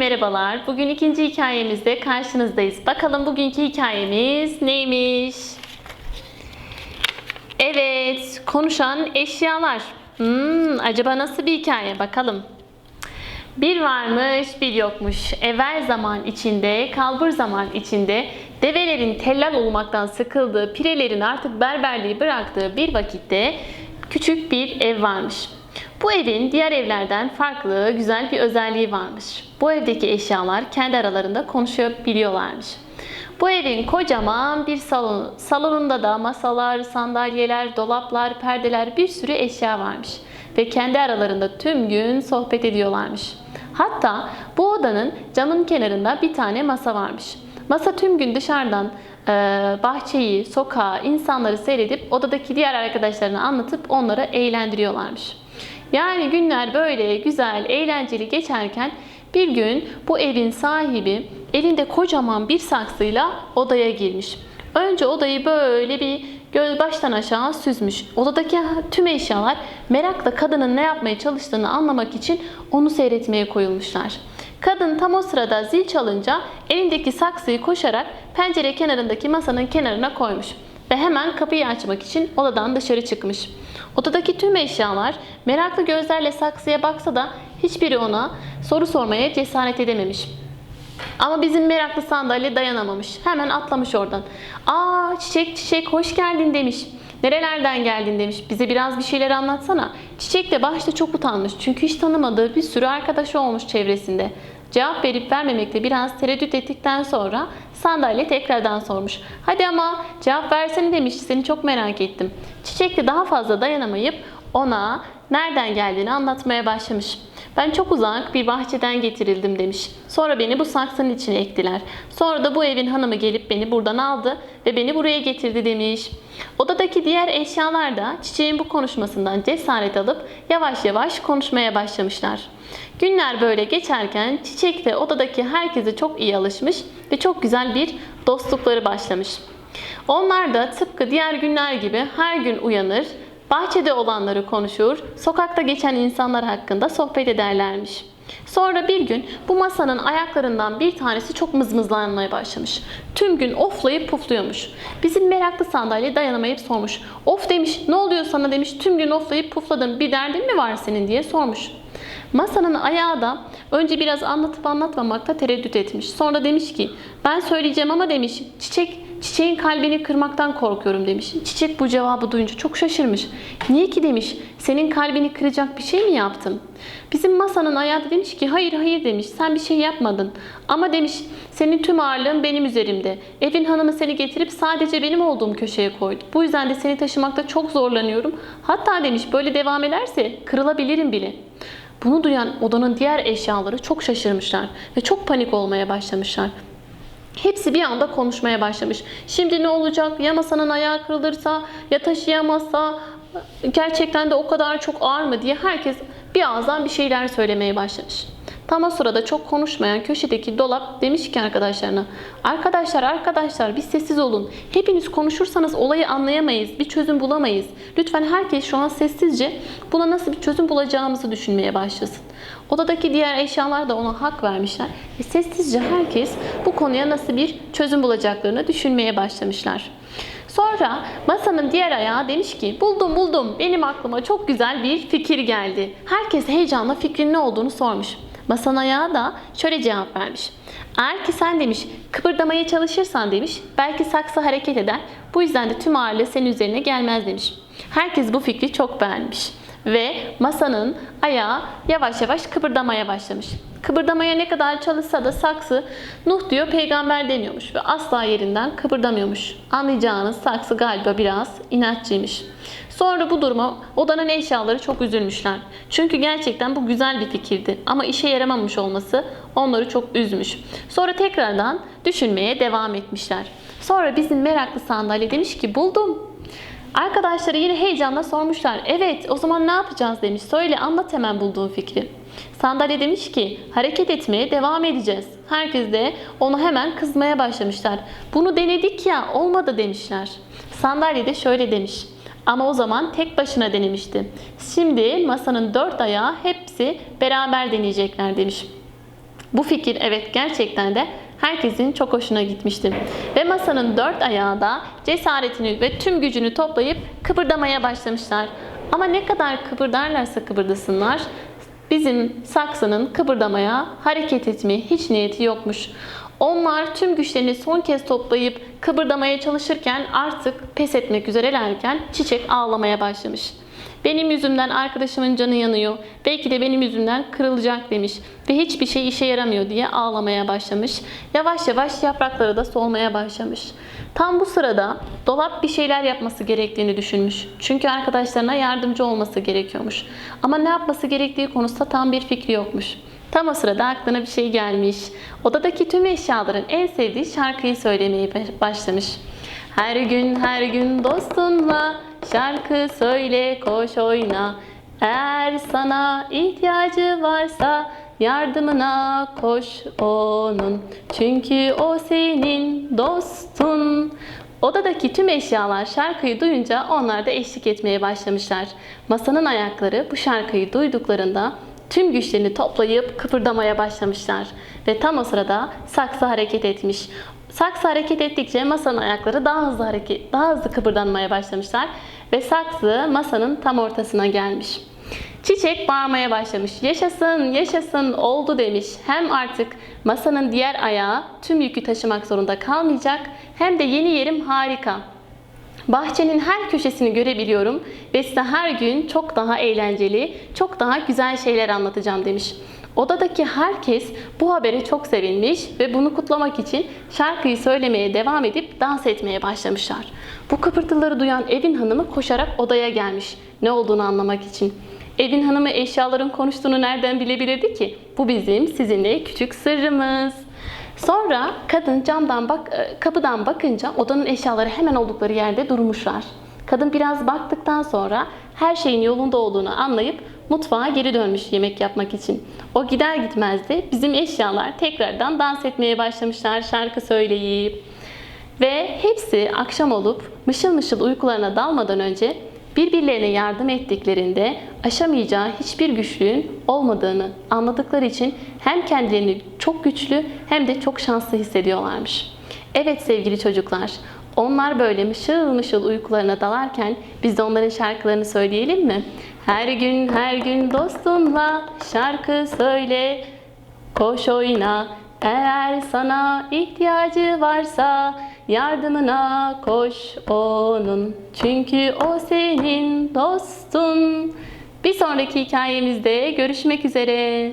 merhabalar. Bugün ikinci hikayemizde karşınızdayız. Bakalım bugünkü hikayemiz neymiş? Evet, konuşan eşyalar. Hmm, acaba nasıl bir hikaye? Bakalım. Bir varmış, bir yokmuş. Evvel zaman içinde, kalbur zaman içinde, develerin tellal olmaktan sıkıldığı, pirelerin artık berberliği bıraktığı bir vakitte küçük bir ev varmış. Bu evin diğer evlerden farklı, güzel bir özelliği varmış. Bu evdeki eşyalar kendi aralarında konuşabiliyorlarmış. Bu evin kocaman bir salonu, salonunda da masalar, sandalyeler, dolaplar, perdeler bir sürü eşya varmış. Ve kendi aralarında tüm gün sohbet ediyorlarmış. Hatta bu odanın camın kenarında bir tane masa varmış. Masa tüm gün dışarıdan e, bahçeyi, sokağı, insanları seyredip odadaki diğer arkadaşlarına anlatıp onları eğlendiriyorlarmış. Yani günler böyle güzel, eğlenceli geçerken bir gün bu evin sahibi elinde kocaman bir saksıyla odaya girmiş. Önce odayı böyle bir göz baştan aşağı süzmüş. Odadaki tüm eşyalar merakla kadının ne yapmaya çalıştığını anlamak için onu seyretmeye koyulmuşlar. Kadın tam o sırada zil çalınca elindeki saksıyı koşarak pencere kenarındaki masanın kenarına koymuş ve hemen kapıyı açmak için odadan dışarı çıkmış. Odadaki tüm eşyalar meraklı gözlerle saksıya baksa da hiçbiri ona soru sormaya cesaret edememiş. Ama bizim meraklı sandalye dayanamamış. Hemen atlamış oradan. Aa çiçek çiçek hoş geldin demiş. Nerelerden geldin demiş. Bize biraz bir şeyler anlatsana. Çiçek de başta çok utanmış. Çünkü hiç tanımadığı bir sürü arkadaşı olmuş çevresinde. Cevap verip vermemekte biraz tereddüt ettikten sonra sandalye tekrardan sormuş. Hadi ama cevap versene demiş. Seni çok merak ettim. Çiçek de daha fazla dayanamayıp ona nereden geldiğini anlatmaya başlamış. Ben çok uzak bir bahçeden getirildim demiş. Sonra beni bu saksının içine ektiler. Sonra da bu evin hanımı gelip beni buradan aldı ve beni buraya getirdi demiş. Odadaki diğer eşyalar da çiçeğin bu konuşmasından cesaret alıp yavaş yavaş konuşmaya başlamışlar. Günler böyle geçerken çiçek de odadaki herkese çok iyi alışmış ve çok güzel bir dostlukları başlamış. Onlar da tıpkı diğer günler gibi her gün uyanır, bahçede olanları konuşur, sokakta geçen insanlar hakkında sohbet ederlermiş. Sonra bir gün bu masanın ayaklarından bir tanesi çok mızmızlanmaya başlamış. Tüm gün oflayıp pufluyormuş. Bizim meraklı sandalye dayanamayıp sormuş. Of demiş ne oluyor sana demiş tüm gün oflayıp pufladın bir derdin mi var senin diye sormuş. Masanın ayağı da önce biraz anlatıp anlatmamakta tereddüt etmiş. Sonra demiş ki ben söyleyeceğim ama demiş çiçek Çiçeğin kalbini kırmaktan korkuyorum demiş. Çiçek bu cevabı duyunca çok şaşırmış. Niye ki demiş. Senin kalbini kıracak bir şey mi yaptım? Bizim masanın ayağı demiş ki hayır hayır demiş. Sen bir şey yapmadın. Ama demiş senin tüm ağırlığın benim üzerimde. Evin hanımı seni getirip sadece benim olduğum köşeye koydu. Bu yüzden de seni taşımakta çok zorlanıyorum. Hatta demiş böyle devam ederse kırılabilirim bile. Bunu duyan odanın diğer eşyaları çok şaşırmışlar ve çok panik olmaya başlamışlar. Hepsi bir anda konuşmaya başlamış. Şimdi ne olacak? Ya masanın ayağı kırılırsa, ya taşıyamazsa, gerçekten de o kadar çok ağır mı diye herkes bir ağızdan bir şeyler söylemeye başlamış. Tam o sırada çok konuşmayan köşedeki dolap demiş ki arkadaşlarına Arkadaşlar arkadaşlar bir sessiz olun. Hepiniz konuşursanız olayı anlayamayız. Bir çözüm bulamayız. Lütfen herkes şu an sessizce buna nasıl bir çözüm bulacağımızı düşünmeye başlasın. Odadaki diğer eşyalar da ona hak vermişler. Ve sessizce herkes bu konuya nasıl bir çözüm bulacaklarını düşünmeye başlamışlar. Sonra masanın diğer ayağı demiş ki buldum buldum benim aklıma çok güzel bir fikir geldi. Herkes heyecanla fikrin ne olduğunu sormuş. Masanın ayağı da şöyle cevap vermiş. Eğer ki sen demiş kıpırdamaya çalışırsan demiş belki saksı hareket eder. Bu yüzden de tüm ağırlığı senin üzerine gelmez demiş. Herkes bu fikri çok beğenmiş. Ve masanın ayağı yavaş yavaş kıpırdamaya başlamış. Kıpırdamaya ne kadar çalışsa da saksı Nuh diyor peygamber demiyormuş ve asla yerinden kıpırdamıyormuş. Anlayacağınız saksı galiba biraz inatçıymış. Sonra bu duruma odanın eşyaları çok üzülmüşler. Çünkü gerçekten bu güzel bir fikirdi ama işe yaramamış olması onları çok üzmüş. Sonra tekrardan düşünmeye devam etmişler. Sonra bizim meraklı sandalye demiş ki buldum. Arkadaşları yine heyecanla sormuşlar. Evet o zaman ne yapacağız demiş. Söyle anlat hemen bulduğun fikri. Sandalye demiş ki hareket etmeye devam edeceğiz. Herkes de onu hemen kızmaya başlamışlar. Bunu denedik ya olmadı demişler. Sandalye de şöyle demiş. Ama o zaman tek başına denemişti. Şimdi masanın dört ayağı hepsi beraber deneyecekler demiş. Bu fikir evet gerçekten de herkesin çok hoşuna gitmişti. Ve masanın dört ayağı da cesaretini ve tüm gücünü toplayıp kıpırdamaya başlamışlar. Ama ne kadar kıpırdarlarsa kıpırdasınlar, bizim saksının kıpırdamaya, hareket etmeye hiç niyeti yokmuş. Onlar tüm güçlerini son kez toplayıp kıpırdamaya çalışırken artık pes etmek üzerelerken çiçek ağlamaya başlamış. Benim yüzümden arkadaşımın canı yanıyor. Belki de benim yüzümden kırılacak demiş. Ve hiçbir şey işe yaramıyor diye ağlamaya başlamış. Yavaş yavaş yaprakları da solmaya başlamış. Tam bu sırada dolap bir şeyler yapması gerektiğini düşünmüş. Çünkü arkadaşlarına yardımcı olması gerekiyormuş. Ama ne yapması gerektiği konusunda tam bir fikri yokmuş. Tam o sırada aklına bir şey gelmiş. Odadaki tüm eşyaların en sevdiği şarkıyı söylemeye başlamış. Her gün her gün dostunla şarkı söyle koş oyna. Eğer sana ihtiyacı varsa yardımına koş onun. Çünkü o senin dostun. Odadaki tüm eşyalar şarkıyı duyunca onlar da eşlik etmeye başlamışlar. Masanın ayakları bu şarkıyı duyduklarında tüm güçlerini toplayıp kıpırdamaya başlamışlar. Ve tam o sırada saksı hareket etmiş. Saksı hareket ettikçe masanın ayakları daha hızlı hareket, daha hızlı kıpırdanmaya başlamışlar ve saksı masanın tam ortasına gelmiş. Çiçek bağırmaya başlamış. Yaşasın, yaşasın oldu demiş. Hem artık masanın diğer ayağı tüm yükü taşımak zorunda kalmayacak hem de yeni yerim harika. Bahçenin her köşesini görebiliyorum ve size her gün çok daha eğlenceli, çok daha güzel şeyler anlatacağım demiş. Odadaki herkes bu habere çok sevinmiş ve bunu kutlamak için şarkıyı söylemeye devam edip dans etmeye başlamışlar. Bu kıpırtıları duyan evin hanımı koşarak odaya gelmiş ne olduğunu anlamak için. Evin hanımı eşyaların konuştuğunu nereden bilebilirdi ki? Bu bizim sizinle küçük sırrımız. Sonra kadın camdan bak e, kapıdan bakınca odanın eşyaları hemen oldukları yerde durmuşlar. Kadın biraz baktıktan sonra her şeyin yolunda olduğunu anlayıp mutfağa geri dönmüş yemek yapmak için. O gider gitmez de bizim eşyalar tekrardan dans etmeye başlamışlar şarkı söyleyip. Ve hepsi akşam olup mışıl mışıl uykularına dalmadan önce birbirlerine yardım ettiklerinde aşamayacağı hiçbir güçlüğün olmadığını anladıkları için hem kendilerini çok güçlü hem de çok şanslı hissediyorlarmış. Evet sevgili çocuklar, onlar böyle mışıl mışıl uykularına dalarken biz de onların şarkılarını söyleyelim mi? Her gün her gün dostunla şarkı söyle, koş oyna. Eğer sana ihtiyacı varsa yardımına koş onun. Çünkü o senin dostun. Bir sonraki hikayemizde görüşmek üzere.